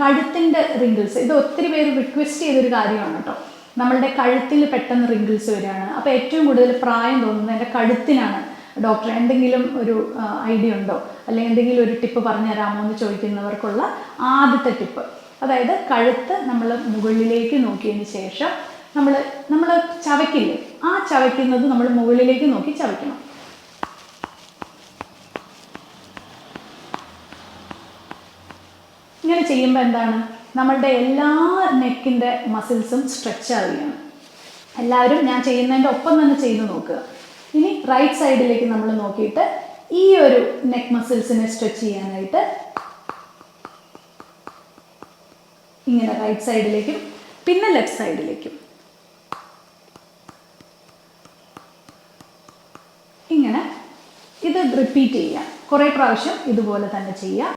കഴുത്തിന്റെ റിങ്കിൾസ് ഇത് ഒത്തിരി പേര് റിക്വസ്റ്റ് ചെയ്തൊരു കാര്യമാണ് കേട്ടോ. നമ്മളുടെ കഴുത്തിൽ പെട്ടെന്ന് റിങ്കിൾസ് വരികയാണ്. അപ്പോൾ ഏറ്റവും കൂടുതൽ പ്രായം തോന്നുന്നത് എന്റെ കഴുത്തിനാണ് ഡോക്ടർ എന്തെങ്കിലും ഒരു ഐഡിയ ഉണ്ടോ? അല്ലെങ്കിൽ എന്തെങ്കിലും ഒരു ടിപ്പ് പറഞ്ഞു തരാമോ എന്ന് ചോദിക്കുന്നവർക്കുള്ള ആദ്യത്തെ ടിപ്പ് അതായത് കഴുത്ത് നമ്മൾ മുകളിലേക്ക് നോക്കിയതിന് ശേഷം നമ്മൾ നമ്മൾ ചവയ്ക്കില്ലേ? ആ ചവയ്ക്കുന്നത് നമ്മൾ മുകളിലേക്ക് നോക്കി ചവയ്ക്കണം. ഇങ്ങനെ ചെയ്യുമ്പോൾ എന്താണ്? നമ്മളുടെ എല്ലാ നെക്കിന്റെ മസിൽസും സ്ട്രെച്ച് ആവുകയാണ്. എല്ലാവരും ഞാൻ ചെയ്യുന്നതിന്റെ ഒപ്പം തന്നെ ചെയ്ത് നോക്കുക. ഇനി റൈറ്റ് സൈഡിലേക്ക് നമ്മൾ നോക്കിയിട്ട് ഈ ഒരു നെക്ക് മസിൽസിനെ സ്ട്രെച്ച് ചെയ്യാനായിട്ട് ഇങ്ങനെ റൈറ്റ് സൈഡിലേക്കും പിന്നെ ലെഫ്റ്റ് സൈഡിലേക്കും ഇങ്ങനെ ഇത് റിപ്പീറ്റ് ചെയ്യുക. കുറേ പ്രാവശ്യം ഇതുപോലെ തന്നെ ചെയ്യുക.